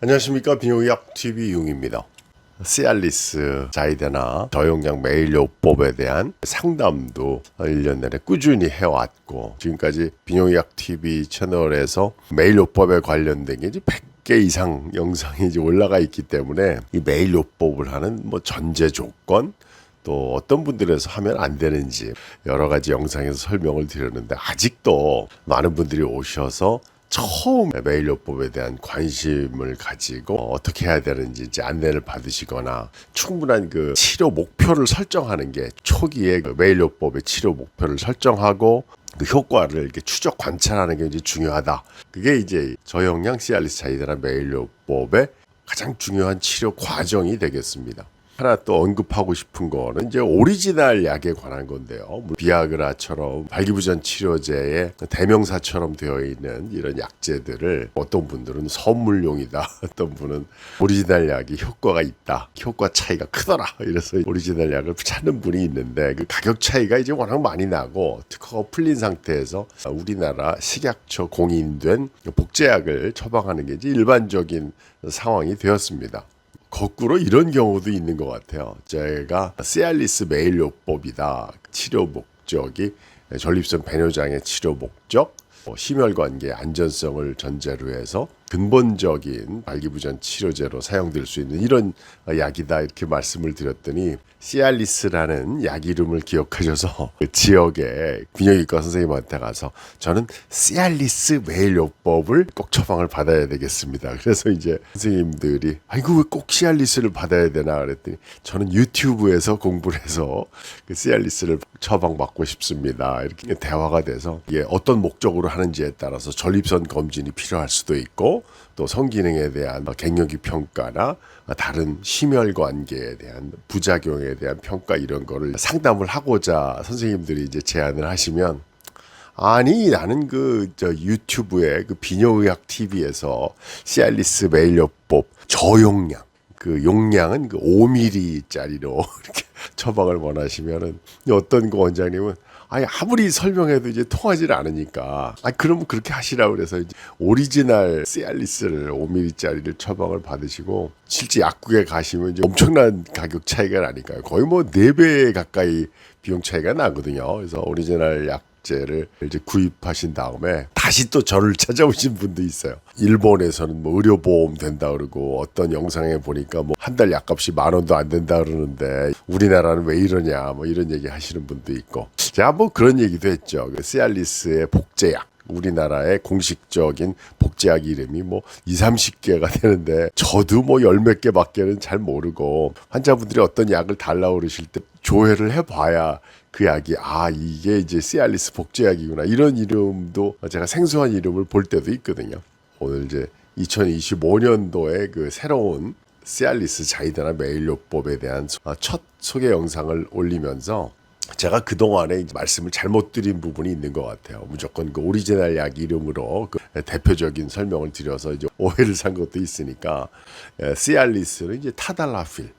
안녕하십니까 비뇨기약 TV 용입니다. 시알리스 자이데나 저용량 매일요법에 대한 상담도 1년 내내 꾸준히 해왔고 지금까지 비뇨기약 TV 채널에서 매일요법에 관련된 게 이제 100개 이상 영상이 이제 올라가 있기 때문에 이 매일요법을 하는 뭐 전제 조건 또 어떤 분들에서 하면 안 되는지 여러 가지 영상에서 설명을 드렸는데 아직도 많은 분들이 오셔서 처음 메일요법에 대한 관심을 가지고 어떻게 해야 되는지 이제 안내를 받으시거나 충분한 그 치료 목표를 설정하는 게 초기에 그 메일요법의 치료 목표를 설정하고 그 효과를 이렇게 추적 관찰하는 게 이제 중요하다. 그게 이제 저용량 시알리스 자이드나 메일요법의 가장 중요한 치료 과정이 되겠습니다. 하나 또 언급하고 싶은 거는 이제 오리지널 약에 관한 건데요. 뭐 비아그라처럼 발기부전 치료제의 대명사처럼 되어 있는 이런 약제들을 어떤 분들은 선물용이다. 어떤 분은 오리지널 약이 효과가 있다. 효과 차이가 크더라. 이래서 오리지널 약을 찾는 분이 있는데 그 가격 차이가 이제 워낙 많이 나고 특허가 풀린 상태에서 우리나라 식약처 공인된 복제약을 처방하는 게 이제 일반적인 상황이 되었습니다. 거꾸로 이런 경우도 있는 것 같아요. 제가 시알리스 메일 요법이다. 치료 목적이 전립선 배뇨장의 치료 목적, 뭐 심혈관계 안전성을 전제로 해서 근본적인 발기부전 치료제로 사용될 수 있는 이런 약이다 이렇게 말씀을 드렸더니 시알리스라는 약 이름을 기억하셔서 그 지역의 비뇨기과 선생님한테 가서 저는 시알리스 메일요법을 꼭 처방을 받아야 되겠습니다. 그래서 이제 선생님들이 아이고 왜 꼭 시알리스를 받아야 되나 그랬더니 저는 유튜브에서 공부를 해서 그 시알리스를 처방받고 싶습니다. 이렇게 대화가 돼서 이게 어떤 목적으로 하는지에 따라서 전립선 검진이 필요할 수도 있고 또 성기능에 대한 갱년기 평가나 다른 심혈 관계에 대한 부작용에 대한 평가 이런 거를 상담을 하고자 선생님들이 이제 제안을 하시면 아니 나는 그 저 유튜브에 그 비뇨의학 TV에서 시알리스 메일요법 저용량 그 용량은 그 5mm짜리로 이렇게 처방을 원하시면은 어떤 그 원장님은 아니 아무리 설명해도 이제 통하지 않으니까. 아 그러면 그렇게 하시라고 그래서 이제 오리지널 시알리스를 5mm짜리를 처방을 받으시고 실제 약국에 가시면 이제 엄청난 가격 차이가 나니까요. 거의 뭐 4배 가까이 비용 차이가 나거든요. 그래서 오리지널 약 제를 이제 구입하신 다음에 다시 또 저를 찾아오신 분도 있어요. 일본에서는 뭐 의료보험 된다 그러고 어떤 영상에 보니까 뭐 한 달 약값이 만 원도 안 된다 그러는데 우리나라는 왜 이러냐 뭐 이런 얘기 하시는 분도 있고 제가 뭐 그런 얘기도 했죠. 그 시알리스의 복제약. 우리나라의 공식적인 복제약 이름이 뭐 2, 30개가 되는데 저도 뭐 열 몇 개밖에는 잘 모르고 환자분들이 어떤 약을 달라고 그러실 때 조회를 해봐야 그 약이 아 이게 이제 시알리스 복제약이구나 이런 이름도 제가 생소한 이름을 볼 때도 있거든요. 오늘 이제 2025년도에 그 새로운 시알리스 자이드나 메일요법에 대한 소- 아, 첫 소개 영상을 올리면서 제가 그동안에 말씀을 잘못 드린 부분이 있는 것 같아요. 무조건 그 오리지널 약 이름으로 그 대표적인 설명을 드려서 이제 오해를 산 것도 있으니까 에, 시알리스는 이제 타달라필,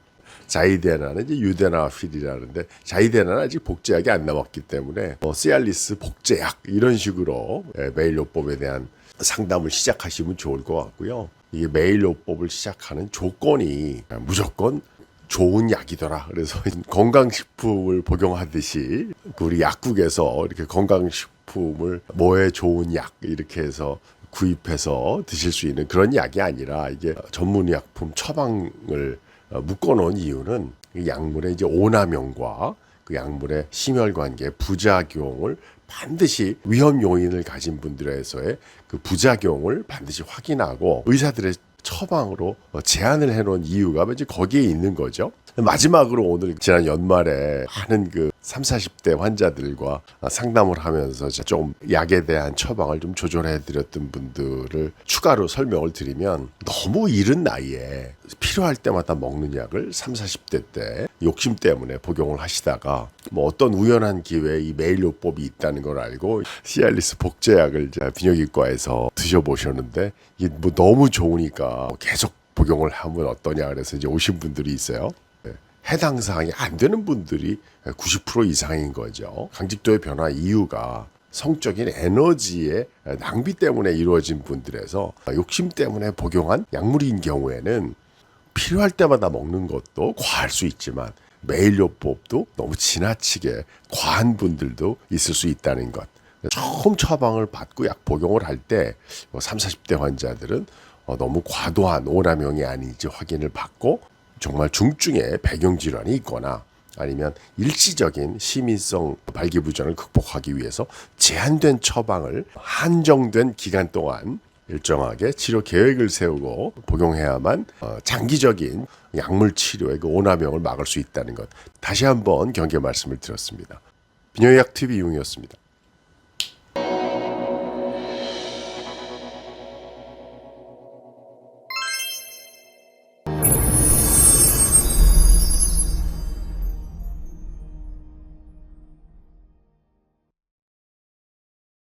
자이데나는 이제 유데나필이라는데 자이데나는 아직 복제약이 안 나왔기 때문에 뭐 시알리스 복제약 이런 식으로 에, 메일요법에 대한 상담을 시작하시면 좋을 것 같고요. 이게 메일요법을 시작하는 조건이 무조건 좋은 약이더라. 그래서 건강식품을 복용하듯이 그 우리 약국에서 이렇게 건강식품을 뭐에 좋은 약 이렇게 해서 구입해서 드실 수 있는 그런 약이 아니라 이게 전문의약품 처방을 어, 묶어놓은 이유는 이 약물의 이제 오남용과 그 약물의 심혈 관계 부작용을 반드시 위험 요인을 가진 분들에서의 그 부작용을 반드시 확인하고 의사들의 처방으로 어, 제안을 해놓은 이유가 왠지 거기에 있는 거죠. 마지막으로 오늘 지난 연말에 많은 그 3, 40대 환자들과 상담을 하면서 좀 약에 대한 처방을 좀 조절해 드렸던 분들을 추가로 설명을 드리면 너무 이른 나이에 필요할 때마다 먹는 약을 3, 40대 때 욕심 때문에 복용을 하시다가 뭐 어떤 우연한 기회에 이 메일요법이 있다는 걸 알고 시알리스 복제약을 비뇨기과에서 드셔보셨는데 이게 뭐 너무 좋으니까 계속 복용을 하면 어떠냐 그래서 이제 오신 분들이 있어요. 네. 해당 사항이 안 되는 분들이 90% 이상인 거죠. 강직도의 변화 이유가 성적인 에너지의 낭비 때문에 이루어진 분들에서 욕심 때문에 복용한 약물인 경우에는 필요할 때마다 먹는 것도 과할 수 있지만 매일요법도 너무 지나치게 과한 분들도 있을 수 있다는 것. 처음 처방을 받고 약 복용을 할 때 30, 40대 환자들은 어, 너무 과도한 오남용이 아닌지 확인을 받고 정말 중증의 배경질환이 있거나 아니면 일시적인 시민성 발기부전을 극복하기 위해서 제한된 처방을 한정된 기간 동안 일정하게 치료 계획을 세우고 복용해야만 어, 장기적인 약물 치료의 그 오남용을 막을 수 있다는 것 다시 한번 경계 말씀을 드렸습니다. 비뇨의학 TV 이용이었습니다.